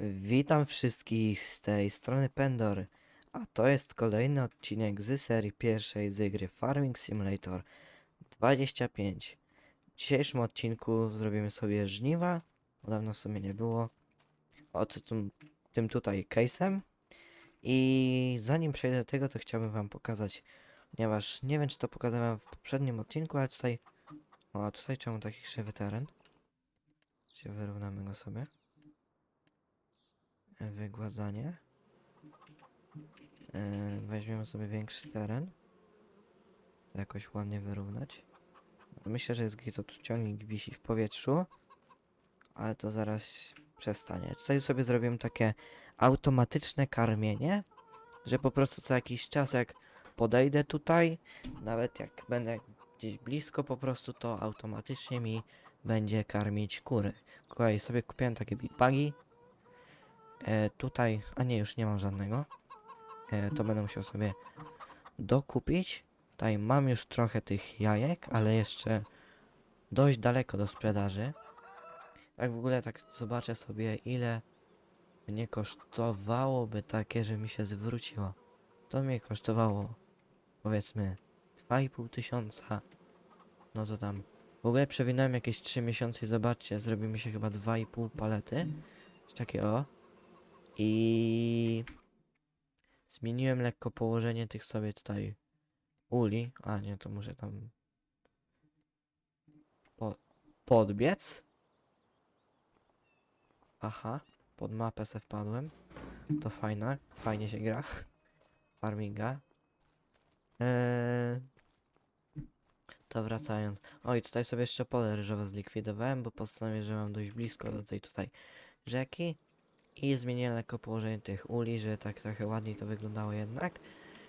Witam wszystkich z tej strony Pendor, a to jest kolejny odcinek z serii pierwszej z gry Farming Simulator 25. W dzisiejszym odcinku zrobimy sobie żniwa, dawno w sumie nie było, od tym, tym tutaj case'em. I zanim przejdę do tego, to chciałbym wam pokazać, ponieważ nie wiem czy to pokazałem w poprzednim odcinku, ale tutaj, o tutaj czemu taki krzywy teren? Się wyrównamy go sobie wygładzanie. E, Weźmiemy sobie większy teren. Jakoś ładnie wyrównać. Myślę, że jest to ciągnik wisi w powietrzu. Ale to zaraz przestanie. Tutaj sobie zrobimy takie automatyczne karmienie, że po prostu co jakiś czas jak podejdę tutaj, nawet jak będę gdzieś blisko po prostu, to automatycznie mi będzie karmić kury. Kolej sobie kupiłem takie big E, tutaj, a nie, już nie mam żadnego. E, to będę musiał sobie dokupić. Tutaj mam już trochę tych jajek, ale jeszcze dość daleko do sprzedaży. Tak w ogóle tak zobaczę sobie ile mnie kosztowałoby takie, że mi się zwróciło. To mnie kosztowało powiedzmy 2,5 tysiąca. No to tam. W ogóle przewinąłem jakieś 3 miesiące i zobaczcie, zrobi mi się chyba 2,5 palety. Coś takiego. I zmieniłem lekko położenie tych sobie tutaj uli. A nie, to muszę tam po, podbiec. Aha, pod mapę se wpadłem. To fajne, fajnie się gra. Farminga. Eee, to wracając. Oj, tutaj sobie jeszcze pole ryżowe zlikwidowałem, bo postanowiłem, że mam dość blisko do tej tutaj rzeki. I zmieniłem lekko położenie tych uli, że tak trochę ładniej to wyglądało jednak.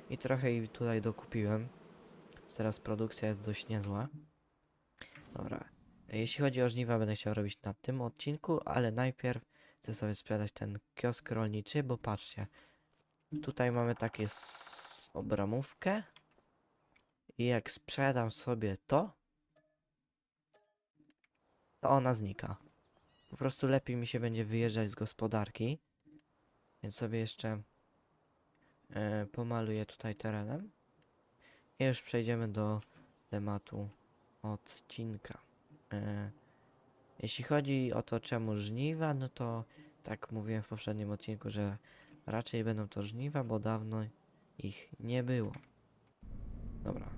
I trochę i tutaj dokupiłem. Teraz produkcja jest dość niezła. Dobra. Jeśli chodzi o żniwa, będę chciał robić na tym odcinku, ale najpierw chcę sobie sprzedać ten kiosk rolniczy, bo patrzcie. Tutaj mamy takie obramówkę. I jak sprzedam sobie to, to ona znika. Po prostu lepiej mi się będzie wyjeżdżać z gospodarki. Więc sobie jeszcze e, pomaluję tutaj terenem. I już przejdziemy do tematu odcinka. E, jeśli chodzi o to czemu żniwa, no to tak mówiłem w poprzednim odcinku, że raczej będą to żniwa, bo dawno ich nie było. Dobra.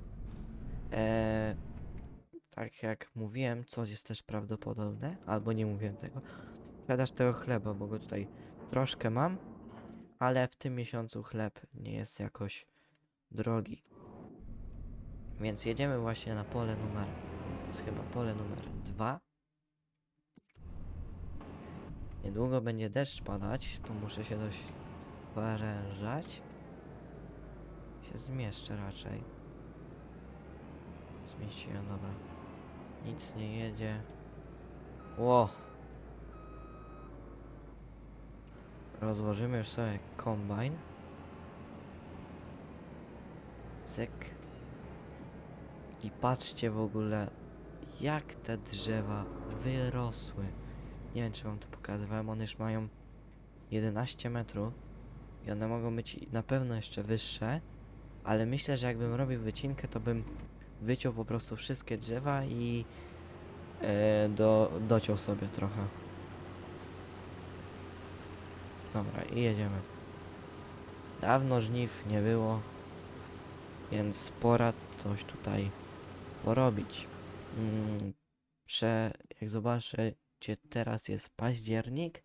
E, tak jak mówiłem, coś jest też prawdopodobne, albo nie mówiłem tego. Sprzedaż tego chleba, bo go tutaj troszkę mam, ale w tym miesiącu chleb nie jest jakoś drogi. Więc jedziemy właśnie na pole numer, jest chyba pole numer dwa. Niedługo będzie deszcz padać, to muszę się dość sprężać. Się zmieszczę raczej. Zmieściłem, dobra. Nic nie jedzie. Ło! Rozłożymy już sobie kombajn. Cyk. I patrzcie w ogóle, jak te drzewa wyrosły. Nie wiem, czy wam to pokazywałem, one już mają 11 metrów. I one mogą być na pewno jeszcze wyższe. Ale myślę, że jakbym robił wycinkę, to bym wyciął po prostu wszystkie drzewa i e, do, dociął sobie trochę. Dobra, i jedziemy. Dawno żniw nie było, więc pora coś tutaj porobić. Mm, prze, jak zobaczycie, teraz jest październik,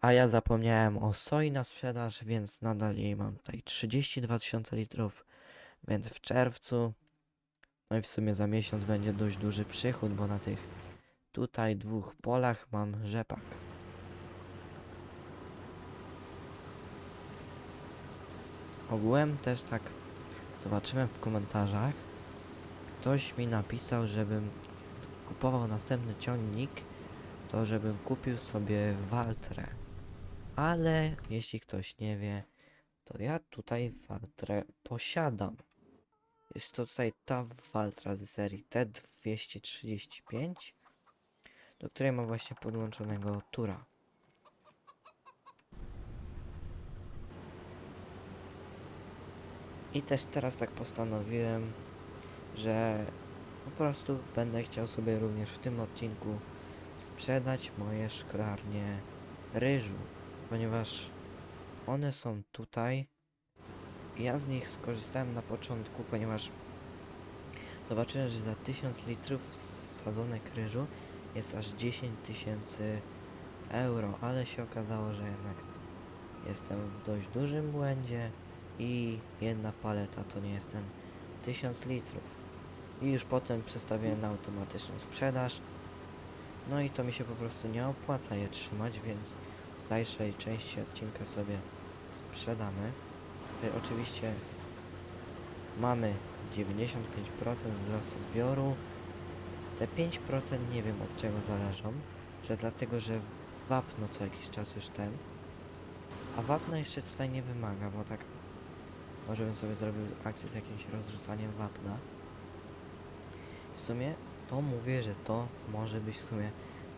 a ja zapomniałem o soi na sprzedaż, więc nadal jej mam tutaj 32 tysiące litrów, więc w czerwcu no i w sumie za miesiąc będzie dość duży przychód, bo na tych tutaj dwóch polach mam rzepak. Ogółem też tak zobaczyłem w komentarzach. Ktoś mi napisał, żebym kupował następny ciągnik, to żebym kupił sobie Waltrę. Ale jeśli ktoś nie wie, to ja tutaj Waltrę posiadam. Jest to tutaj ta Valtra z serii T235, do której ma właśnie podłączonego tura. I też teraz tak postanowiłem, że po prostu będę chciał sobie również w tym odcinku sprzedać moje szklarnie ryżu, ponieważ one są tutaj ja z nich skorzystałem na początku, ponieważ zobaczyłem, że za 1000 litrów sadzonek ryżu jest aż 10 tysięcy euro, ale się okazało, że jednak jestem w dość dużym błędzie i jedna paleta to nie jest ten 1000 litrów. I już potem przestawiłem na automatyczną sprzedaż. No i to mi się po prostu nie opłaca je trzymać, więc w dalszej części odcinka sobie sprzedamy. Tutaj oczywiście mamy 95% wzrostu zbioru. Te 5% nie wiem od czego zależą, że dlatego, że wapno co jakiś czas już ten. A wapno jeszcze tutaj nie wymaga, bo tak może bym sobie zrobił akcję z jakimś rozrzucaniem wapna. W sumie to mówię, że to może być w sumie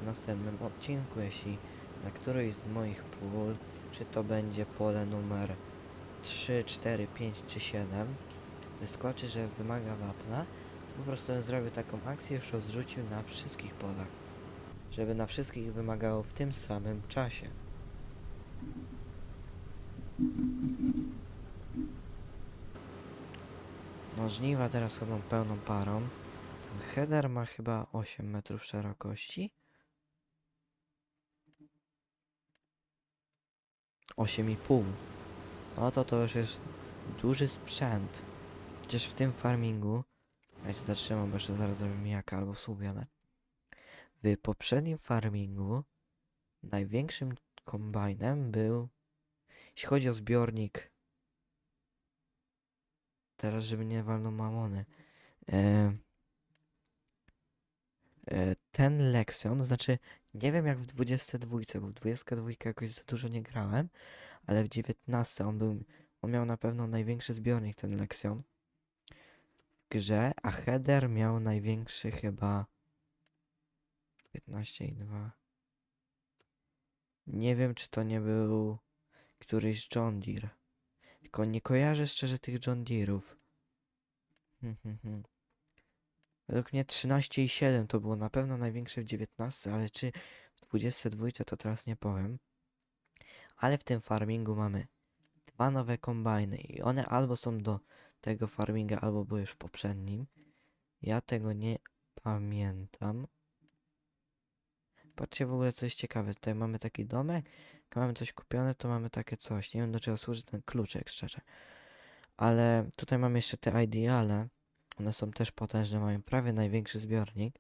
w następnym odcinku, jeśli na którejś z moich pól, czy to będzie pole numer 3, 4, 5 czy 7, wyskoczy, że wymaga wapna, to po prostu bym zrobił taką akcję, już rozrzucił na wszystkich polach, żeby na wszystkich wymagało w tym samym czasie. No teraz chodzą pełną parą. Ten header ma chyba 8 metrów szerokości. 8,5. No to już jest duży sprzęt. Chociaż w tym farmingu, ja się zatrzymam, bo jeszcze zaraz zrobię mijaka albo słubianę. W poprzednim farmingu największym kombajnem był, jeśli chodzi o zbiornik, teraz żeby nie walną mamony, e, e, ten Lexion, znaczy nie wiem jak w 22, bo w 22 jakoś za dużo nie grałem, ale w 19 on był, on miał na pewno największy zbiornik ten Lexion w grze, a header miał największy chyba 15 i 2. Nie wiem czy to nie był któryś John Deere. Tylko nie kojarzę szczerze tych John Deere'ów. Hmm, hmm, hmm. Według mnie 13 i 7 to było na pewno największe w 19, ale czy w 22 to teraz nie powiem. Ale w tym farmingu mamy dwa nowe kombajny i one albo są do tego farminga, albo były już w poprzednim. Ja tego nie pamiętam. Patrzcie w ogóle coś ciekawe. Tutaj mamy taki domek. Jak mamy coś kupione, to mamy takie coś. Nie wiem do czego służy ten kluczek, szczerze. Ale tutaj mamy jeszcze te ideale. One są też potężne, mają prawie największy zbiornik.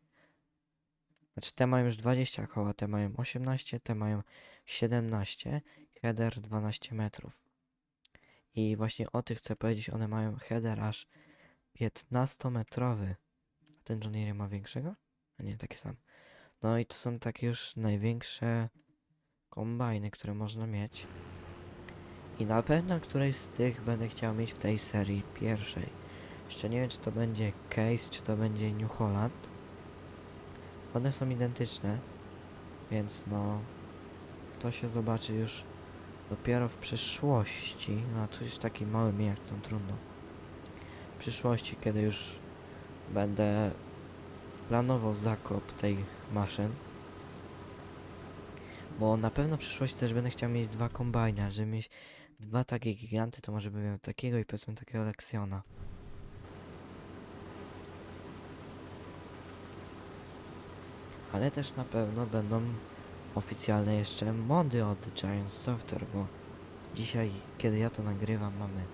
Znaczy te mają już 20 koła, te mają 18, te mają 17, header 12 metrów. I właśnie o tych chcę powiedzieć, one mają header aż 15-metrowy. A ten John ma większego? A nie, taki sam. No i to są takie już największe kombajny, które można mieć. I na pewno któreś z tych będę chciał mieć w tej serii pierwszej. Jeszcze nie wiem, czy to będzie Case, czy to będzie New Holland. One są identyczne, więc no to się zobaczy już dopiero w przyszłości. No a tu już taki mały mijak, to trudno. W przyszłości, kiedy już będę planował zakop tej maszyn. Bo na pewno w przyszłości też będę chciał mieć dwa kombajny, żeby mieć dwa takie giganty, to może bym miał takiego i powiedzmy takiego Lexiona. Ale też na pewno będą oficjalne jeszcze mody od Giant Software, bo dzisiaj, kiedy ja to nagrywam, mamy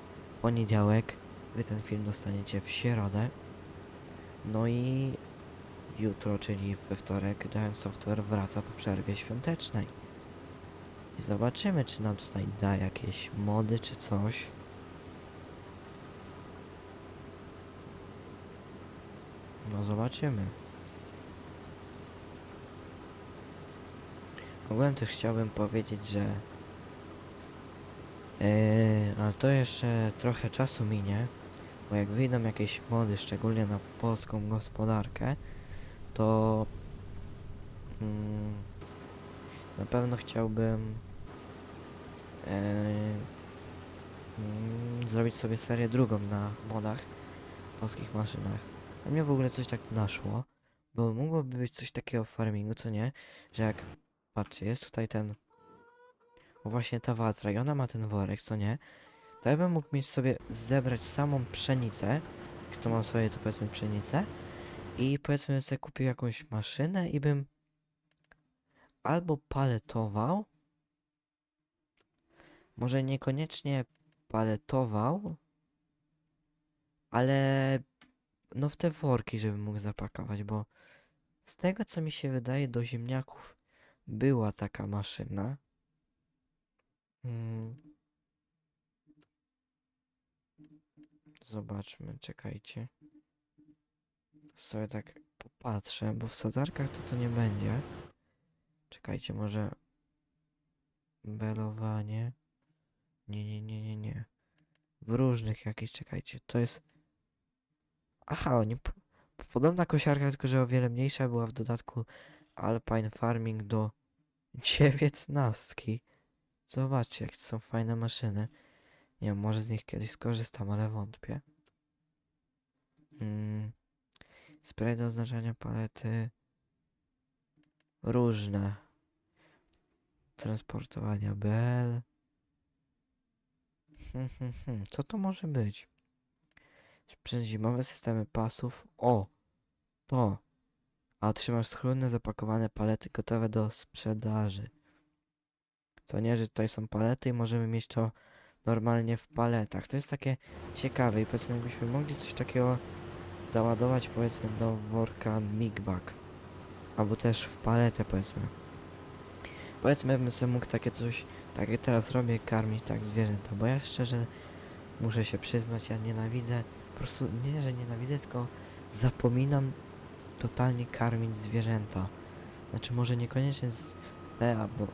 poniedziałek, wy ten film dostaniecie w środę. No i jutro, czyli we wtorek, Giant Software wraca po przerwie świątecznej. I zobaczymy, czy nam tutaj da jakieś mody, czy coś. No zobaczymy. Ogółem też chciałbym powiedzieć, że Yy, ale to jeszcze trochę czasu minie, bo jak wyjdą jakieś mody, szczególnie na polską gospodarkę, to mm, na pewno chciałbym yy, zrobić sobie serię drugą na modach polskich maszynach. A mnie w ogóle coś tak naszło, bo mogłoby być coś takiego w farmingu, co nie? Że jak, patrzcie, jest tutaj ten, właśnie ta Waltra i ona ma ten worek, co nie? To ja bym mógł mieć sobie zebrać samą pszenicę, kto mam sobie to powiedzmy pszenicę i powiedzmy sobie kupił jakąś maszynę i bym albo paletował, może niekoniecznie paletował, ale no w te worki, żebym mógł zapakować, bo z tego co mi się wydaje do ziemniaków była taka maszyna. Mm. Zobaczmy, czekajcie. Sobie tak popatrzę, bo w sadzarkach to to nie będzie. Czekajcie, może belowanie. Nie, nie, nie, nie, nie. W różnych jakichś, czekajcie, to jest... Aha, oni... p- Podobna kosiarka, tylko że o wiele mniejsza, była w dodatku Alpine Farming do dziewiętnastki. Zobaczcie, jakie są fajne maszyny. Nie wiem, może z nich kiedyś skorzystam, ale wątpię. Mm. Spray do oznaczania palety. Różne. Transportowania bel. Hmm, hmm, hmm. Co to może być? Przezimowe systemy pasów. O! To. A trzymasz schludne, zapakowane palety gotowe do sprzedaży. Co nie, że tutaj są palety i możemy mieć to normalnie w paletach. To jest takie ciekawe i powiedzmy jakbyśmy mogli coś takiego załadować powiedzmy do worka Migbag. Albo też w paletę powiedzmy. Powiedzmy bym sobie mógł takie coś, tak jak teraz robię, karmić tak zwierzęta, bo ja szczerze muszę się przyznać, ja nienawidzę, po prostu nie, że nienawidzę, tylko zapominam totalnie karmić zwierzęta. Znaczy może niekoniecznie z te albo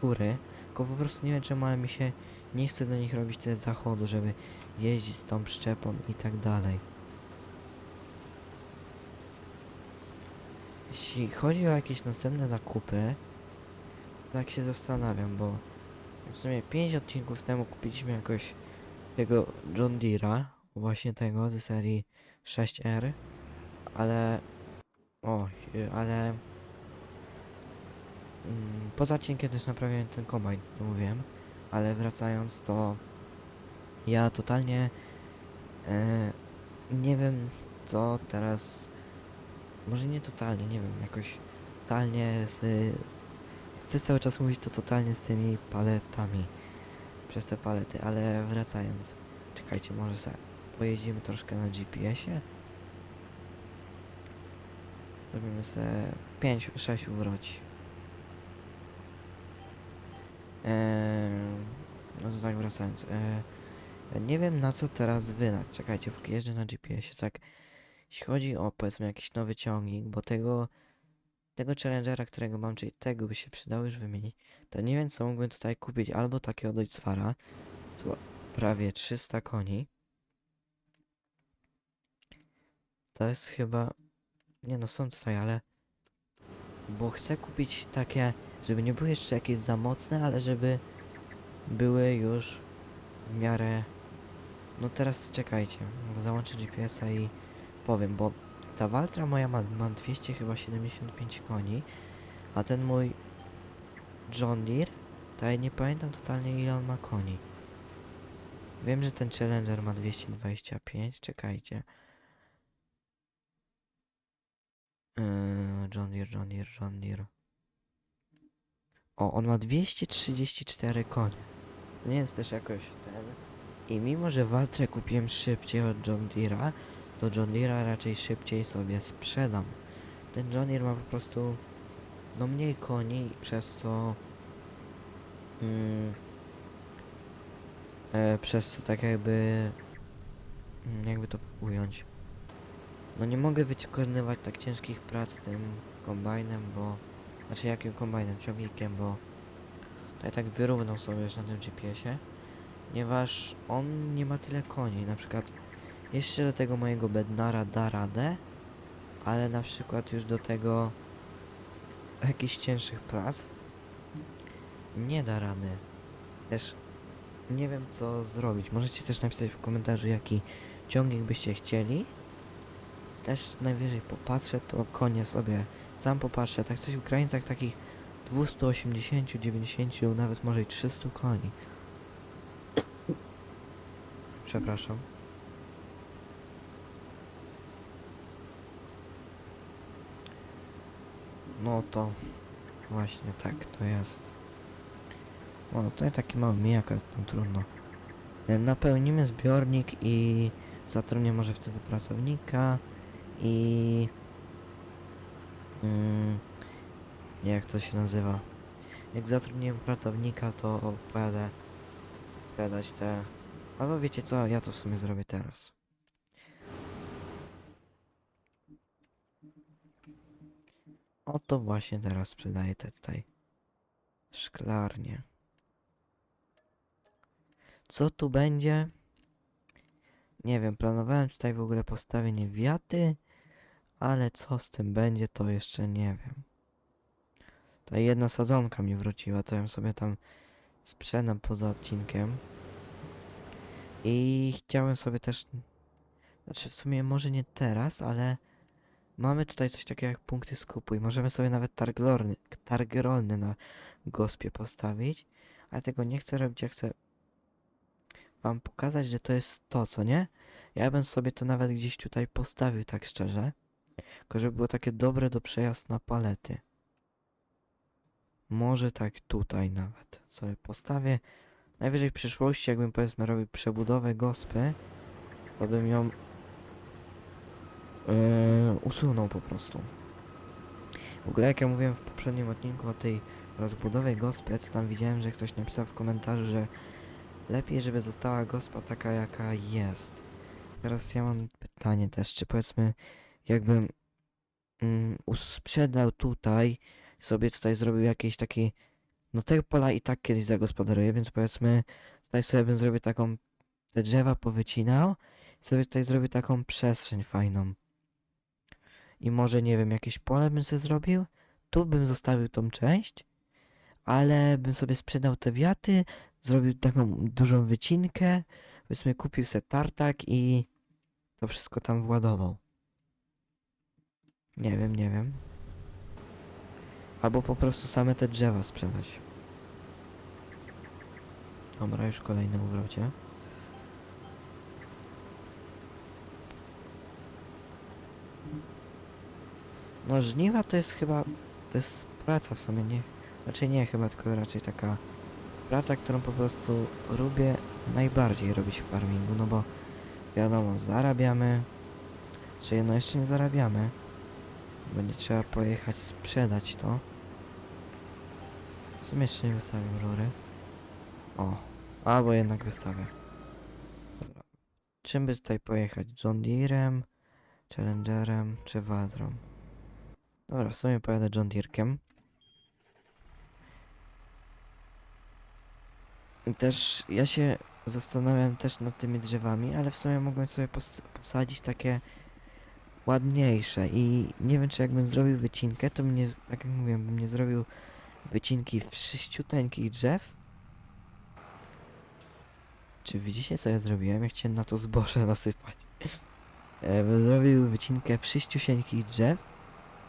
kury, tylko po prostu nie wiem czemu, ale mi się nie chce do nich robić tyle zachodu, żeby jeździć z tą przyczepą i tak dalej. Jeśli chodzi o jakieś następne zakupy, to tak się zastanawiam, bo w sumie 5 odcinków temu kupiliśmy jakoś tego John Deere'a, właśnie tego ze serii 6R, ale o, y, ale mm, poza odcinkiem też naprawiałem ten kombajn, mówiłem, ale wracając to ja totalnie e, nie wiem co teraz może nie totalnie, nie wiem, jakoś totalnie z... Chcę cały czas mówić to totalnie z tymi paletami. Przez te palety, ale wracając. Czekajcie, może se pojeździmy troszkę na GPS-ie? Zrobimy se 5-6 wróci. Eee, no to tak wracając. Eee, nie wiem na co teraz wydać. Czekajcie, póki jeżdżę na GPS-ie, tak jeśli chodzi o powiedzmy jakiś nowy ciągnik, bo tego tego Challengera, którego mam, czyli tego by się przydało już wymienić, to nie wiem co mógłbym tutaj kupić, albo takiego Deutzfara, co prawie 300 koni. To jest chyba, nie no są tutaj, ale bo chcę kupić takie, żeby nie były jeszcze jakieś za mocne, ale żeby były już w miarę, no teraz czekajcie, załączę GPS-a i powiem, bo ta Waltra moja ma, ma 200 chyba 75 koni, a ten mój John Deere, to ja nie pamiętam totalnie ile on ma koni. Wiem, że ten Challenger ma 225, czekajcie. Yy, John Deere, John Deere, John Deere. O, on ma 234 konie. To nie jest też jakoś ten. I mimo, że Waltrę kupiłem szybciej od John Deere'a, to John Deere'a raczej szybciej sobie sprzedam. Ten John Deere ma po prostu no mniej koni, przez co mm, e, przez co tak jakby mm, jakby to ująć. No nie mogę wykonywać tak ciężkich prac tym kombajnem, bo znaczy jakim kombajnem, ciągnikiem, bo tutaj tak wyrównał sobie już na tym GPS-ie, ponieważ on nie ma tyle koni, na przykład jeszcze do tego mojego Bednara da radę, ale na przykład już do tego jakichś cięższych prac nie da rady. Też nie wiem co zrobić. Możecie też napisać w komentarzu jaki ciągnik byście chcieli. Też najwyżej popatrzę, to konie sobie sam popatrzę. Tak coś w granicach takich 280, 90, nawet może i 300 koni. Przepraszam. No to właśnie tak to jest. O, tutaj taki mały mijak, tam trudno. E, Napełnimy zbiornik i zatrudnię może wtedy pracownika i... Mm, jak to się nazywa? Jak zatrudniłem pracownika, to pojadę sprzedać te... Albo wiecie co, ja to w sumie zrobię teraz. Oto właśnie teraz sprzedaję te tutaj szklarnie. Co tu będzie? Nie wiem, planowałem tutaj w ogóle postawienie wiaty, ale co z tym będzie, to jeszcze nie wiem. Ta jedna sadzonka mi wróciła, to ją sobie tam sprzedam poza odcinkiem. I chciałem sobie też, znaczy w sumie może nie teraz, ale mamy tutaj coś takiego jak punkty skupu i możemy sobie nawet targ rolny na gospie postawić, ale tego nie chcę robić, ja chcę wam pokazać, że to jest to, co nie? Ja bym sobie to nawet gdzieś tutaj postawił, tak szczerze. Tylko żeby było takie dobre do przejazd na palety. Może tak tutaj nawet sobie postawię. Najwyżej w przyszłości, jakbym powiedzmy robił przebudowę gospy, to bym ją yy, usunął po prostu. W ogóle jak ja mówiłem w poprzednim odcinku o tej rozbudowie gospy, to tam widziałem, że ktoś napisał w komentarzu, że lepiej, żeby została gospa taka, jaka jest. Teraz ja mam pytanie też, czy powiedzmy, jakbym mm, sprzedał tutaj, sobie tutaj zrobił jakieś takie, no te pola i tak kiedyś zagospodaruję, więc powiedzmy, tutaj sobie bym zrobił taką, te drzewa powycinał, sobie tutaj zrobił taką przestrzeń fajną. I może, nie wiem, jakieś pole bym sobie zrobił, tu bym zostawił tą część, ale bym sobie sprzedał te wiaty, zrobił taką dużą wycinkę, powiedzmy kupił se tartak i to wszystko tam władował. Nie wiem, nie wiem. Albo po prostu same te drzewa sprzedać. Dobra, już kolejne uwrocie. No żniwa to jest chyba, to jest praca w sumie, nie? Znaczy nie chyba, tylko raczej taka praca, którą po prostu lubię najbardziej robić w farmingu, no bo wiadomo, zarabiamy, czy no jeszcze nie zarabiamy, będzie trzeba pojechać sprzedać to. W sumie jeszcze nie wystawiam rury. O, albo jednak wystawię. Dobra. Czym by tutaj pojechać? John Deerem, Challengerem czy Wadrą? Dobra, w sumie pojadę John Deerkiem. Też ja się zastanawiam też nad tymi drzewami, ale w sumie mogłem sobie pos- posadzić takie ładniejsze i nie wiem czy jakbym zrobił wycinkę, to mnie, tak jak mówiłem, bym nie zrobił wycinki w sześciuteńkich drzew. Czy widzicie co ja zrobiłem? Ja chciałem na to zboże nasypać. E, bym zrobił wycinkę w sześciusieńkich drzew,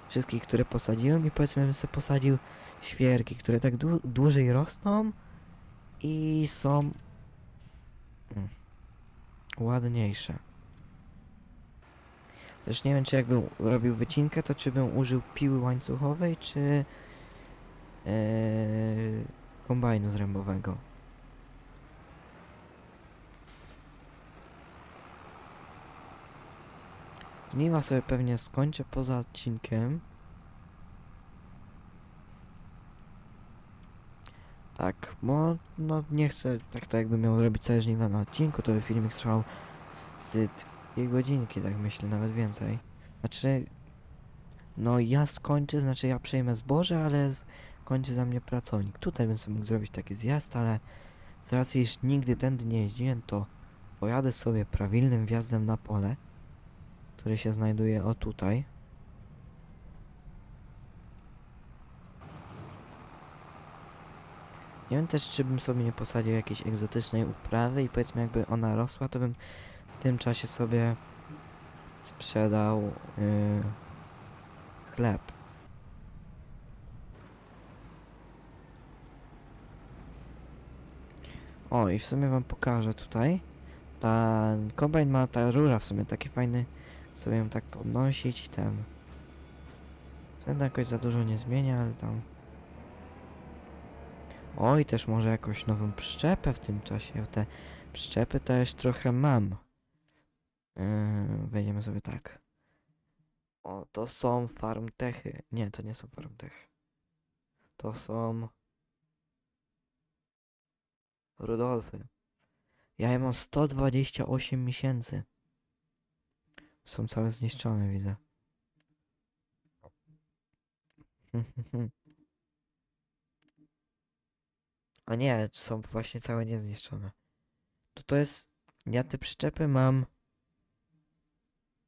wszystkich, które posadziłem i powiedzmy bym sobie posadził świerki, które tak dłu- dłużej rosną i są mm, ładniejsze. Też nie wiem, czy jakbym robił wycinkę, to czy bym użył piły łańcuchowej, czy yy, kombajnu zrębowego. Żniwa sobie pewnie skończę poza odcinkiem. Tak, bo no nie chcę tak to jakbym miał robić całe żniwa na odcinku, to by filmik trwał z dwie godzinki, tak myślę, nawet więcej. Znaczy, no ja skończę, znaczy ja przejmę zboże, ale kończy za mnie pracownik. Tutaj bym sobie mógł zrobić taki zjazd, ale z racji, iż nigdy tędy nie jeździłem, to pojadę sobie prawilnym wjazdem na pole, które się znajduje o tutaj. Nie wiem też, czy bym sobie nie posadził jakiejś egzotycznej uprawy i powiedzmy jakby ona rosła, to bym w tym czasie sobie sprzedał yy, chleb. O, i w sumie wam pokażę tutaj. Ta kombajn ma ta rura w sumie taki fajny. Sobie ją tak podnosić ten. Ten jakoś za dużo nie zmienia, ale tam. Oj, też może jakąś nową przyczepę w tym czasie. Te przyczepy już trochę mam. Yy, wejdziemy sobie tak. O, to są farmtechy. Nie, to nie są farmtechy. To są Rudolfy. Ja je mam 128 miesięcy. Są całe zniszczone, widzę. A nie, są właśnie całe niezniszczone. To to jest... Ja te przyczepy mam...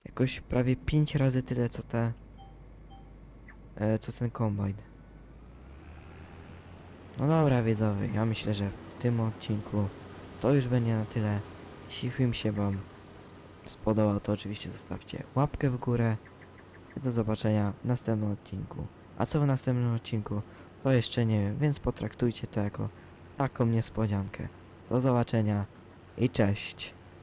Jakoś prawie 5 razy tyle, co te... E, co ten kombajn. No dobra, widzowie, ja myślę, że w tym odcinku to już będzie na tyle. Jeśli film się wam spodobał, to oczywiście zostawcie łapkę w górę. Do zobaczenia w następnym odcinku. A co w następnym odcinku, to jeszcze nie wiem, więc potraktujcie to jako taką niespodziankę. Do zobaczenia i cześć.